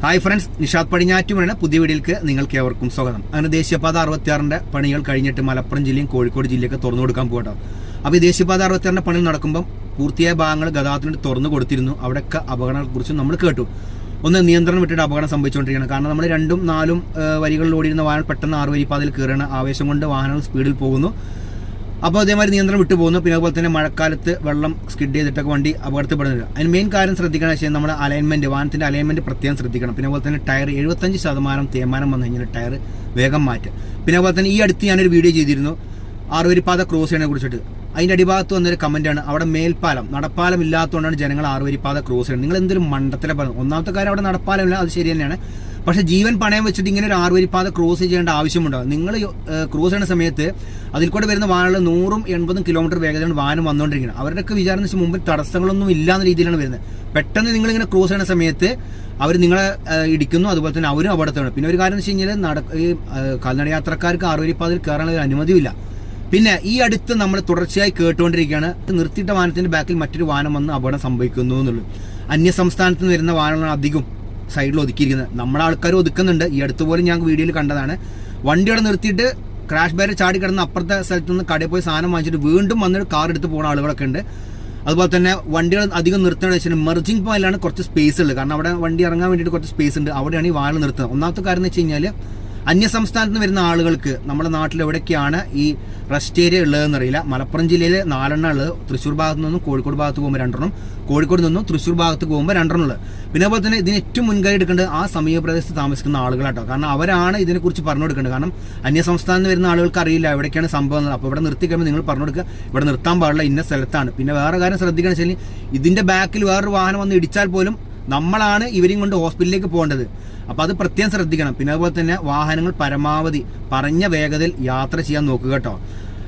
Hi friends Nishad പടിഞ്ഞാറ്റുമാണ് പുതിയ വീഡിയോയിലേക്ക് നിങ്ങൾക്ക് ഏവർക്കും സ്വാഗതം. അങ്ങനെ ദേശീയപാത അറുപത്തിയാറിന്റെ പണികൾ കഴിഞ്ഞിട്ട് മലപ്പുറം ജില്ലയും കോഴിക്കോട് ജില്ലയൊക്കെ തുറന്നു കൊടുക്കാൻ പോകട്ടോ അപ്പോൾ ഈ ദേശീയപാത അറുപത്തിയാറിന്റെ പണികൾ നടക്കുമ്പോൾ പൂർത്തിയായ ഭാഗങ്ങൾ ഗതാഗതത്തിന് തുറന്നു കൊടുത്തിരുന്നു. അവിടെയൊക്കെ അപകടങ്ങളെ കുറിച്ച് നമ്മൾ കേട്ടു. ഒന്ന് നിയന്ത്രണം വിട്ടിട്ട് അപകടം സംഭവിച്ചുകൊണ്ടിരിക്കുകയാണ്. കാരണം നമ്മൾ രണ്ടും നാലും വരികളിൽ ഓടിയിരുന്ന വാഹനം പെട്ടെന്ന് ആറ് വരിപ്പാതയിൽ കയറുകയാണ്. ആവേശം കൊണ്ട് വാഹനങ്ങൾ സ്പീഡിൽ പോകുന്നു. അപ്പോൾ അതേമാതിരി നിയന്ത്രണം വിട്ടു പോകുന്നു പിന്നെ അതുപോലെ തന്നെ മഴക്കാലത്ത് വെള്ളം സ്കിഡ് ചെയ്തിട്ടൊക്കെ വണ്ടി അപകടത്തിൽപ്പെടുന്നില്ല. അതിന് മെയിൻ കാര്യം ശ്രദ്ധിക്കണം വെച്ചാൽ നമ്മുടെ അലൈൻമെന്റ് വാഹനത്തിന്റെ അലൈൻമെന്റ് പ്രത്യേകം ശ്രദ്ധിക്കണം. പിന്നെ അതുപോലെ തന്നെ ടയർ എഴുപത്തഞ്ച് ശതമാനം തേമാനം വന്നു കഴിഞ്ഞാൽ ടയർ വേഗം മാറ്റുക പിന്നെ അതുപോലെ തന്നെ ഈ അടുത്ത് ഞാനൊരു വീഡിയോ ചെയ്തിരുന്നു. ആറുവരിപ്പാത ക്രോസ് ചെയ്യണെ കുറിച്ചിട്ട്. അതിന്റെ അടിഭാഗത്ത് വന്നൊരു കമന്റാണ് അവിടെ മേൽപ്പാലം നടപ്പാലം ഇല്ലാത്തതുകൊണ്ടാണ് ജനങ്ങൾ ആറുവരിപ്പാത ക്രോസ് ചെയ്യുന്നത് നിങ്ങൾ എന്തൊരു മണ്ടത്തിലെ പറഞ്ഞു. ഒന്നാമത്തെ കാര്യം അവിടെ നടപ്പാലമില്ല അത് ശരി തന്നെയാണ്. പക്ഷെ ജീവൻ പണയം വെച്ചിട്ട് ഇങ്ങനെ ഒരു ആറുവരിപ്പാത ക്രോസ് ചെയ്യേണ്ട ആവശ്യമുണ്ടാവും നിങ്ങൾ ക്രോസ് ചെയ്യുന്ന സമയത്ത് അതിൽ കൂടെ വരുന്ന വാഹനങ്ങൾ നൂറും എൺപതും കിലോമീറ്റർ വേഗതയാണ് വാഹനം വന്നുകൊണ്ടിരിക്കുന്നത്. അവരുടെയൊക്കെ വിചാരം വെച്ചാൽ മുമ്പിൽ തടസ്സങ്ങളൊന്നും ഇല്ലാന്ന രീതിയിലാണ് വരുന്നത്. പെട്ടെന്ന് നിങ്ങൾ ഇങ്ങനെ ക്രോസ് ചെയ്യുന്ന സമയത്ത് അവർ നിങ്ങളെ ഇടിക്കുന്നു. അതുപോലെ തന്നെ അവരും അപകടത്തിലാണ്. പിന്നെ ഒരു കാര്യം എന്ന് വെച്ച് കഴിഞ്ഞാൽ നട ഈ കാൽനട യാത്രക്കാർക്ക് ആറുവരിപ്പാതയിൽ കയറാനുള്ള ഒരു അനുമതിയില്ല. പിന്നെ ഈ അടുത്ത് നമ്മൾ തുടർച്ചയായി കേട്ടുകൊണ്ടിരിക്കുകയാണ്. നിർത്തിയിട്ട വാഹനത്തിന്റെ ബാക്കിൽ മറ്റൊരു വാഹനം വന്ന് അപകടം സംഭവിക്കുന്നു എന്നുള്ളത്. അന്യ സംസ്ഥാനത്ത് നിന്ന് വരുന്ന വാഹനങ്ങളാണ് അധികം. സൈഡിൽ ഒതുക്കിയിരിക്കുന്നത്. നമ്മുടെ ആൾക്കാർ ഒതുക്കുന്നുണ്ട്. ഈ അടുത്ത് പോലും ഞാൻ വീഡിയോയിൽ കണ്ടതാണ്. വണ്ടി അവിടെ നിർത്തിയിട്ട് ക്രാഷ് ബാരി ചാടി കിടന്ന് അപ്പുറത്തെ സ്ഥലത്ത് നിന്ന് കടയിൽ പോയി സാധനം വാങ്ങിച്ചിട്ട് വീണ്ടും വന്നിട്ട് കാർ എടുത്ത് പോകുന്ന ആളുകളൊക്കെ ഉണ്ട്. അതുപോലെ തന്നെ വണ്ടികൾ അധികം നിർത്തണമെന്ന് വെച്ചാൽ മെർജിംഗ് പോയിലാണ് കുറച്ച് സ്പേസ് ഉള്ളത്. കാരണം അവിടെ വണ്ടി ഇറങ്ങാൻ വേണ്ടിയിട്ട് കുറച്ച് സ്പേസ് ഉണ്ട്. അവിടെയാണ് ഈ വാഹനം നിർത്തുന്നത്. ഒന്നാമത്തെ കാര്യം എന്ന് വെച്ച് കഴിഞ്ഞാൽ അന്യ സംസ്ഥാനത്ത് നിന്ന് വരുന്ന ആളുകൾക്ക് നമ്മുടെ നാട്ടിൽ എവിടെയൊക്കെയാണ് ഈ റെസ്റ്റ് ഏരിയ ഉള്ളതെന്ന് അറിയില്ല. മലപ്പുറം ജില്ലയിൽ നാലെണ്ണം ഉള്ളത്. തൃശ്ശൂർ ഭാഗത്ത് നിന്നും കോഴിക്കോട് ഭാഗത്ത് പോകുമ്പോൾ രണ്ടെണ്ണം. കോഴിക്കോട് നിന്നും തൃശ്ശൂർ ഭാഗത്ത് പോകുമ്പോൾ രണ്ടെണ്ണം ഉള്ളത്. പിന്നെ അതുപോലെ തന്നെ ഇതിന് ഏറ്റവും മുൻകൈ എടുക്കേണ്ടത് ആ സമീപപ്രദേശത്ത് താമസിക്കുന്ന ആളുകളാട്ടോ. കാരണം അവരാണ് ഇതിനെക്കുറിച്ച് പറഞ്ഞു കൊടുക്കേണ്ടത്. കാരണം അന്യ സംസ്ഥാനത്ത് വരുന്ന ആളുകൾക്ക് അറിയില്ല എവിടേക്കാണ് സംഭവം അപ്പോൾ ഇവിടെ നിർത്തി നിങ്ങൾ പറഞ്ഞു കൊടുക്കുക. ഇവിടെ നിർത്താൻ പാടില്ല. ഇന്ന സ്ഥലത്താണ്. പിന്നെ വേറെ കാര്യം ശ്രദ്ധിക്കണം വെച്ചാൽ ഇതിന്റെ ബാക്കിൽ വേറൊരു വാഹനം വന്ന് ഇടിച്ചാൽ പോലും നമ്മളാണ് ഇവരെയും കൊണ്ട് ഹോസ്പിറ്റലിലേക്ക് പോകേണ്ടത്. അപ്പൊ അത് പ്രത്യേകം ശ്രദ്ധിക്കണം. പിന്നെ അതുപോലെ തന്നെ വാഹനങ്ങൾ പരമാവധി പറഞ്ഞ വേഗതയിൽ യാത്ര ചെയ്യാൻ നോക്കുക കേട്ടോ.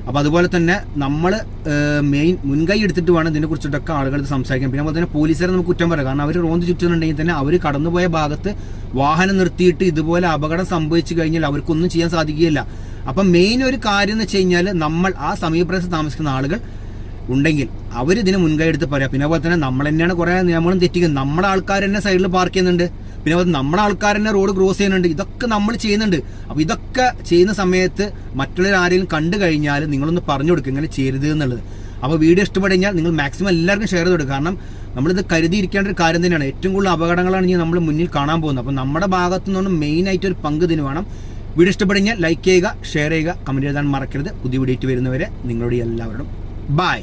അപ്പൊ അതുപോലെ തന്നെ നമ്മൾ മെയിൻ മുൻകൈ എടുത്തിട്ട് വേണം ഇതിനെ കുറിച്ചിട്ടൊക്കെ ആളുകൾ സംസാരിക്കാം പിന്നെ അതുപോലെ തന്നെ പോലീസുകാരെ നമുക്ക് കുറ്റം പറയാം. കാരണം അവർ റോന്ത് ചുറ്റുന്നുണ്ടെങ്കിൽ തന്നെ അവർ കടന്നുപോയ ഭാഗത്ത് വാഹനം നിർത്തിയിട്ട് ഇതുപോലെ അപകടം സംഭവിച്ചു കഴിഞ്ഞാൽ അവർക്കൊന്നും ചെയ്യാൻ സാധിക്കുകയില്ല. അപ്പൊ മെയിൻ ഒരു കാര്യം എന്ന് വെച്ച് കഴിഞ്ഞാൽ നമ്മൾ ആ സമീപപ്രദേശത്ത് താമസിക്കുന്ന ആളുകൾ ഉണ്ടെങ്കിൽ അവർ ഇതിന് മുൻകൈ എടുത്ത് പറയാം. പിന്നെ അതുപോലെ തന്നെ നമ്മൾ തന്നെയാണ് കുറെ നിയമങ്ങളും തെറ്റിക്കുന്നത് നമ്മുടെ ആൾക്കാർ തന്നെ സൈഡിൽ പാർക്ക് ചെയ്യുന്നുണ്ട്. പിന്നെ അതുപോലെ നമ്മുടെ ആൾക്കാർ തന്നെ റോഡ് ക്രോസ് ചെയ്യുന്നുണ്ട്. ഇതൊക്കെ നമ്മൾ ചെയ്യുന്നുണ്ട്. അപ്പൊ ഇതൊക്കെ ചെയ്യുന്ന സമയത്ത് മറ്റുള്ളവർ ആരെങ്കിലും കണ്ടു കഴിഞ്ഞാൽ നിങ്ങളൊന്ന് പറഞ്ഞു കൊടുക്കുക ഇങ്ങനെ ചെയ്യരുത് എന്നുള്ളത്. അപ്പോൾ വീഡിയോ ഇഷ്ടപ്പെടുകഴിഞ്ഞാൽ നിങ്ങൾ മാക്സിമം എല്ലാവർക്കും ഷെയർ ചെയ്ത് കൊടുക്കുക കാരണം നമ്മളിത് കരുതിയിരിക്കേണ്ട ഒരു കാര്യം തന്നെയാണ്. ഏറ്റവും കൂടുതൽ അപകടങ്ങളാണ് ഇനി നമ്മൾ മുന്നിൽ കാണാൻ പോകുന്നത്. അപ്പോൾ നമ്മുടെ ഭാഗത്തു നിന്നും മെയിൻ ആയിട്ട് ഒരു പങ്ക് ഇതിന് വേണം. വീഡിയോ ഇഷ്ടപ്പെടുകഴിഞ്ഞാൽ ലൈക്ക് ചെയ്യുക ഷെയർ ചെയ്യുക കമന്റ് എഴുതാൻ മറക്കരുത്. പുതിയ വീഡിയോ വരുന്നവരെ നിങ്ങളുടെ എല്ലാവരോടും ബൈ